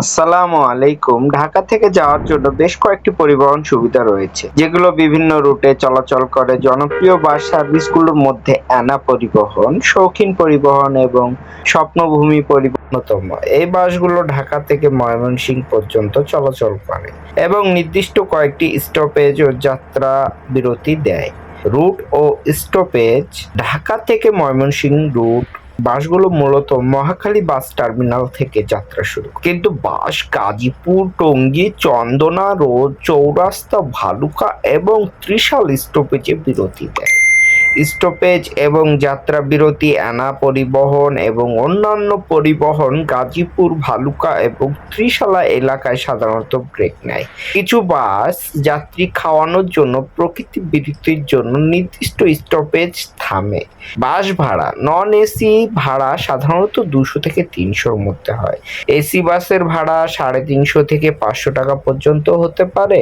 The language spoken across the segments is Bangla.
আসসালামু আলাইকুম। ঢাকা থেকে যাওয়ার জন্য বেশ কয়েকটি পরিবহন সুবিধা রয়েছে, যেগুলো বিভিন্ন রুটে চলাচল করে। জনপ্রিয় বাস সার্ভিসগুলোর মধ্যে অ্যানা পরিবহন, শৌখিন পরিবহন এবং স্বপ্নভূমি পরিবহনতম। এই বাসগুলো ঢাকা থেকে ময়মনসিংহ পর্যন্ত চলাচল করে এবং নির্দিষ্ট কয়েকটি স্টপেজ ও যাত্রা বিরতি দেয়। রুট ও স্টপেজ ঢাকা থেকে ময়মনসিংহ রুট বাসগুলো মূলত মহাখালী বাস টার্মিনাল থেকে যাত্রা শুরু কিন্তু বাস গাজীপুর, টঙ্গী, চন্দনা, রোড, চৌরাস্তা, ভালুকা এবং ত্রিশাল স্টপেজে বিরতি দেয়। স্টপেজ এবং যাত্রা বিরতি, আনা পরিবহন এবং অন্যান্য পরিবহন গাজীপুর, ভালুকা এবং ত্রিশালা এলাকায় সাধারণত ব্রেক নেয়। কিছু বাস যাত্রী খাওয়ানোর জন্য প্রকৃতি বিরতির জন্য নির্দিষ্ট স্টপেজ থামে। বাস ভাড়া নন এসি ভাড়া সাধারণত দুশো থেকে তিনশোর মধ্যে হয়। এসি বাসের ভাড়া সাড়ে তিনশো থেকে পাঁচশো টাকা পর্যন্ত হতে পারে,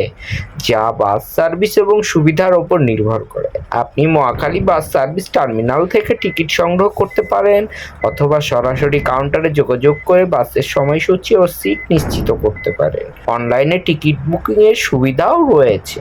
যা বাস সার্ভিস এবং সুবিধার ওপর নির্ভর করে। আপনি মহাখালী বাস সার্ভিস টার্মিনাল থেকে টিকিট সংগ্রহ করতে পারেন অথবা সরাসরি কাউন্টারে যোগাযোগ করে বাসের সময়সূচি ও সিট নিশ্চিত করতে পারেন। অনলাইনে টিকিট বুকিংয়ের সুবিধাও রয়েছে।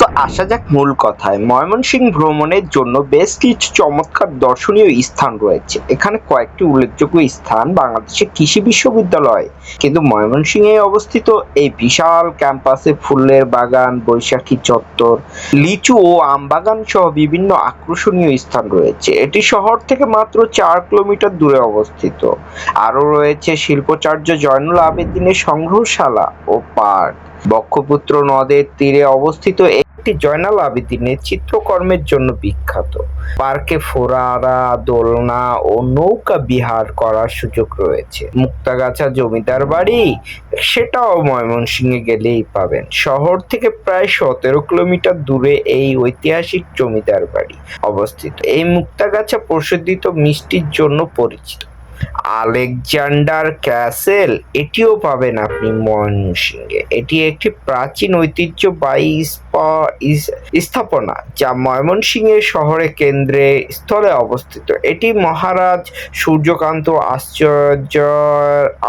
তো আসা যাক মূল কথায়। ময়মনসিংহ ভ্রমণের জন্য বেশ কিছু চমৎকার দর্শনীয় স্থান রয়েছে। এখানে কয়েকটি উল্লেখযোগ্য স্থান বাংলাদেশের কৃষি বিশ্ববিদ্যালয়। কিন্তু ময়মনসিংহে অবস্থিত এই বিশাল ক্যাম্পাসে ফুলের বাগান, বৈশাখী চত্বর, লিচু ও আম বাগান সহ বিভিন্ন আকর্ষণীয় স্থান রয়েছে। এটি শহর থেকে মাত্র চার কিলোমিটার দূরে অবস্থিত। আরও রয়েছে শিল্পাচার্য জয়নুল আবেদিনের সংগ্রহশালা ও পার্ক। বক্ষপুত্র নদের তীরে অবস্থিত একটি জয়নাল আবেদিনের চিত্রকর্মের জন্য বিখ্যাত। পার্কে ফোরারা, দোলনা ও নৌকা বিহার করার সুযোগ রয়েছে। মুক্তাগাছা জমিদার বাড়ি, সেটাও ময়মনসিংহে গেলেই পাবেন। শহর থেকে প্রায় সতেরো কিলোমিটার দূরে এই ঐতিহাসিক জমিদার বাড়ি অবস্থিত। এই মুক্তাগাছা প্রসিদ্ধিত মিষ্টির জন্য পরিচিত। আলেকজান্ডার ক্যাসেল, এটিও পাবেন আপনি ময়মনসিংহে। এটি একটি প্রাচীন ঐতিহ্যবাহী স্থাপনা যা ময়মনসিংহের শহরে কেন্দ্রে স্থলে অবস্থিত। এটি মহারাজ সূর্যকান্ত আশ্চর্য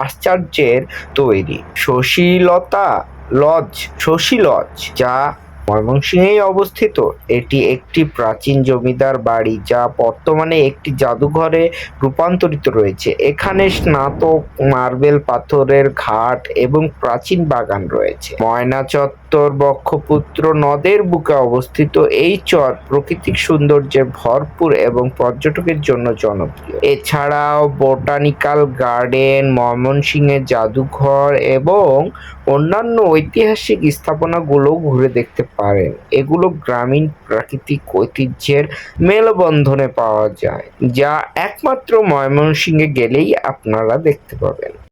আশ্চর্যের তৈরি। সুশীলতা লজ, শশী লজ, যা ময়মনসিংহেই অবস্থিত। এটি একটি প্রাচীন জমিদার বাড়ি যা বর্তমানে একটি জাদুঘরে রূপান্তরিত রয়েছে। এখানে স্নাতক, মার্বেল পাথরের ঘাট এবং প্রাচীন বাগান রয়েছে। ময়না চত্বর বক্ষপুত্র নদের বুকে অবস্থিত এই চর প্রাকৃতিক সৌন্দর্যে ভরপুর এবং পর্যটকের জন্য জনপ্রিয়। এছাড়াও বোটানিক্যাল গার্ডেন ময়মনসিংহের জাদুঘর এবং অন্যান্য ঐতিহাসিক স্থাপনাগুলো ঘুরে দেখতে পারেন। এগুলো গ্রামীণ প্রাকৃতিক ঐতিহ্যের মেলবন্ধনে পাওয়া যায়, যা একমাত্র ময়মনসিংহে গেলেই আপনারা দেখতে পাবেন।